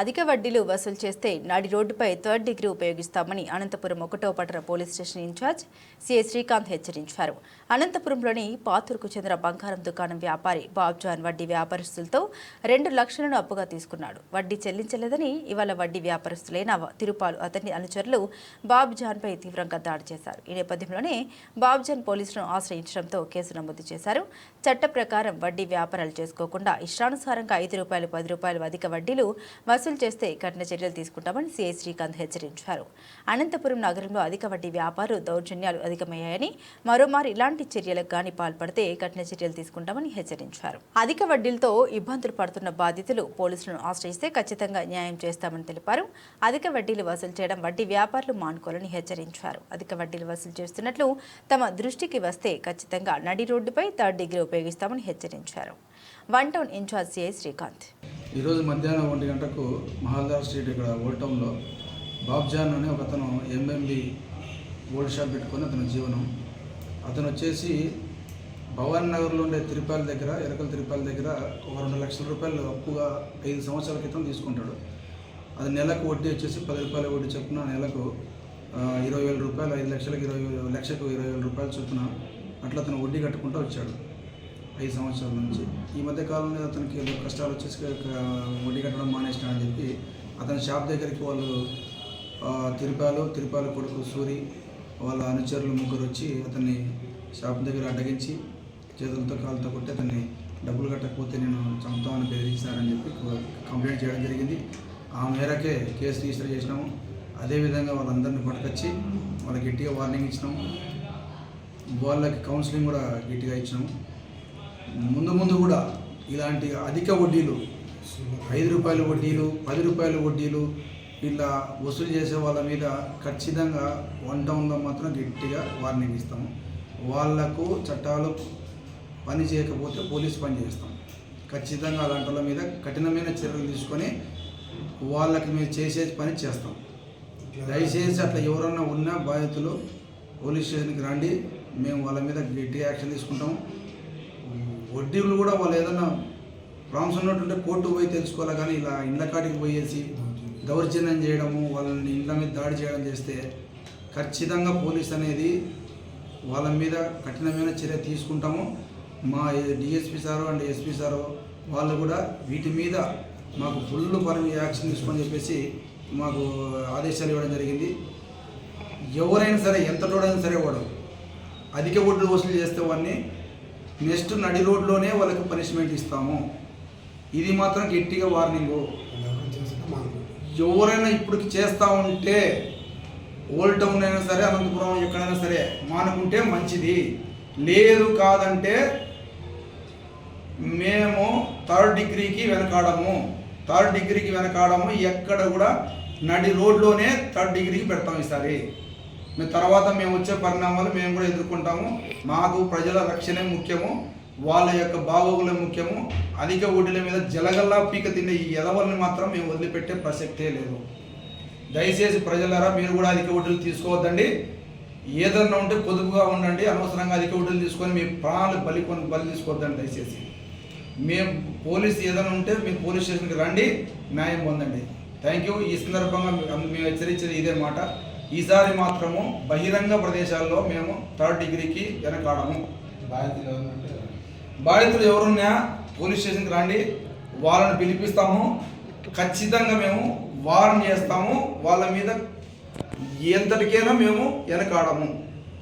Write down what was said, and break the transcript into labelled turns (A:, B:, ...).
A: అధిక వడ్డీలు వసూలు చేస్తే నాడి రోడ్డుపై థర్డ్ డిగ్రీ ఉపయోగిస్తామని అనంతపురం ఒకటో పట్టణ police station incharge CI Srikanth హెచ్చరించారు. అనంతపురంలోని పాతూరుకు చెందిన బంగారం దుకాణం వ్యాపారి బాబ్జాన్ వడ్డీ వ్యాపారస్తులతో రెండు లక్షలను అప్పుగా తీసుకున్నాడు. వడ్డీ చెల్లించలేదని ఇవాళ వడ్డీ వ్యాపారస్తులైన తిరుపాలు అతని అనుచరులు బాబ్జాన్పై తీవ్రంగా దాడి చేశారు. ఈ నేపథ్యంలోనే బాబ్జాన్ పోలీసులను ఆశ్రయించడంతో కేసు నమోదు చేశారు. చట్ట ప్రకారం వడ్డీ వ్యాపారాలు చేసుకోకుండా ఇష్టానుసారంగా ఐదు రూపాయలు పది రూపాయలు అధిక వడ్డీలు వసూలు వసూలు చేస్తే కఠిన చర్యలు తీసుకుంటామని సీఐ శ్రీకాంత్ హెచ్చరించారు. అనంతపురం నగరంలో అధిక వడ్డీ వ్యాపారులు దౌర్జన్యాలు అధికమయ్యాయని మరోమారు ఇలాంటి చర్యలకు గాని పాల్పడితే కఠిన చర్యలు తీసుకుంటామని హెచ్చరించారు. అధిక వడ్డీలతో ఇబ్బందులు పడుతున్న బాధితులు పోలీసులను ఆశ్రయిస్తే ఖచ్చితంగా న్యాయం చేస్తామని తెలిపారు. అధిక వడ్డీలు వసూలు చేయడం వడ్డీ వ్యాపారులు మానుకోవాలని హెచ్చరించారు. అధిక వడ్డీలు వసూలు చేస్తున్నట్లు తమ దృష్టికి వస్తే ఖచ్చితంగా నడి రోడ్డుపై థర్డ్ డిగ్రీ ఉపయోగిస్తామని హెచ్చరించారు. One town incharge CI Srikanth.
B: ఈరోజు మధ్యాహ్నం ఒంటి గంటకు మహాల్దార్ స్ట్రీట్ ఇక్కడ ఓల్డ్ టౌన్లో బాబ్జాన్ అనే ఒక అతను ఎంఎంబి గోల్డ్ షాప్ పెట్టుకొని అతని జీవనం. అతను వచ్చేసి భవన్ నగర్లో ఉండే తిరుపాల దగ్గర ఎరకల తిరుపాల దగ్గర ఒక రెండు లక్షల రూపాయలు అప్పుగా ఐదు సంవత్సరాల క్రితం తీసుకుంటాడు. అది నెలకు వడ్డీ వచ్చేసి పది రూపాయల వడ్డీ చొప్పున నెలకు ఇరవై వేల రూపాయలు ఐదు లక్షలకు ఇరవై లక్షకు ఇరవై వేల రూపాయలు చొప్పున అట్లా అతను వడ్డీ కట్టుకుంటూ వచ్చాడు. ఐదు సంవత్సరాల నుంచి. ఈ మధ్య కాలంలో అతనికి ఏదో కష్టాలు వచ్చేసి వడ్డీ కట్టడం మానేసినాడని చెప్పి అతని షాప్ దగ్గరికి వాళ్ళు తిరుపాలు తిరుపాలు తిరుపాల కొడుకు సూరి వాళ్ళ అనుచరులు ముగ్గురు వచ్చి అతన్ని షాప్ దగ్గర అడ్డగించి చేతులతో కాళ్ళతో కొట్టి అతన్ని డబ్బులు కట్టకపోతే నేను చంపుతామని బెదిరించారని చెప్పి కంప్లైంట్ చేయడం జరిగింది. ఆ మేరకే కేసు రిజిస్టర్ చేసినాము. అదేవిధంగా వాళ్ళందరినీ పట్టుకొచ్చి వాళ్ళకి గట్టిగా వార్నింగ్ ఇచ్చినాము. వాళ్ళకి కౌన్సిలింగ్ కూడా గట్టిగా ఇచ్చినాము. ముందు ముందు కూడా ఇలాంటి అధిక వడ్డీలు ఐదు రూపాయల వడ్డీలు పది రూపాయల వడ్డీలు ఇలా వసూలు చేసే వాళ్ళ మీద ఖచ్చితంగా వన్ టౌన్లో మాత్రం గట్టిగా వార్నింగ్ ఇస్తాము. వాళ్ళకు చట్టాలు పని చేయకపోతే పోలీస్ పని చేస్తాం. ఖచ్చితంగా అలాంటి వాళ్ళ మీద కఠినమైన చర్యలు తీసుకొని వాళ్ళకి మేము చేసే పని చేస్తాం. దయచేసి అట్లా ఎవరన్నా ఉన్నా బాధితులు పోలీస్ స్టేషన్కి రండి. మేము వాళ్ళ మీద గట్టి యాక్షన్ తీసుకుంటాం వడ్డీలు కూడా వాళ్ళు ఏదన్నా ప్రాబ్లమ్స్ ఉన్నట్టుంటే కోర్టు పోయి తెలుసుకోవాలి కానీ ఇలా ఇండ్ల కాటికి పోయేసి దౌర్జన్యం చేయడము వాళ్ళని ఇండ్ల మీద దాడి చేయడం చేస్తే ఖచ్చితంగా పోలీస్ అనేది వాళ్ళ మీద కఠినమైన చర్య తీసుకుంటాము. మా DSP sir and SP sir వాళ్ళు కూడా వీటి మీద మాకు ఫుల్ పని యాక్షన్ తీసుకొని చెప్పేసి మాకు ఆదేశాలు ఇవ్వడం జరిగింది. ఎవరైనా సరే ఎంత లోడైనా సరే వాడు అధిక వడ్డీలు వసూలు చేస్తే వాడిని నెక్స్ట్ నడి రోడ్లోనే వాళ్ళకి పనిష్మెంట్ ఇస్తాము. ఇది మాత్రం గట్టిగా వార్నింగు ఎవరైనా ఇప్పటికి చేస్తూ ఉంటే ఓల్డ్ టౌన్ అయినా సరే అనంతపురం ఎక్కడైనా సరే మానుకుంటే మంచిది. లేదు కాదంటే మేము థర్డ్ డిగ్రీకి వెనకాడము. థర్డ్ డిగ్రీకి వెనకాడము ఎక్కడ కూడా నడి రోడ్లోనే థర్డ్ డిగ్రీకి పెడతాం ఈసారి. మేము తర్వాత మేము వచ్చే పరిణామాలు మేము కూడా ఎదుర్కొంటాము. మాకు ప్రజల రక్షణే ముఖ్యము. వాళ్ళ యొక్క బాగోగులే ముఖ్యము. అధిక వడ్డీల మీద జలగల్లా పీక తినే ఈ ఎదవల్ని మాత్రం మేము వదిలిపెట్టే ప్రసక్తే లేదు. దయచేసి ప్రజలారా మీరు కూడా అధిక వడ్డీలు తీసుకోవద్దండి. ఏదన్నా ఉంటే పొదుపుగా ఉండండి. అనవసరంగా అధిక వడ్డీలు తీసుకొని మీ ప్రాణాలు బలి కొని బలి తీసుకోవద్దండి దయచేసి. మేము పోలీస్ ఏదైనా ఉంటే మీరు పోలీస్ స్టేషన్కి రండి. న్యాయం పొందండి. థ్యాంక్ యూ ఈ సందర్భంగా మేము హెచ్చరించేది ఇదే మాట. ఈసారి మాత్రము బహిరంగ ప్రదేశాల్లో మేము థర్డ్ డిగ్రీకి వెనకాడము. బాధితులు ఎవరున్నా పోలీస్ స్టేషన్కి రండి వాళ్ళని పిలిపిస్తాము. ఖచ్చితంగా మేము వారం చేస్తాము. వాళ్ళ మీద ఎంతటికైనా మేము వెనకాడము.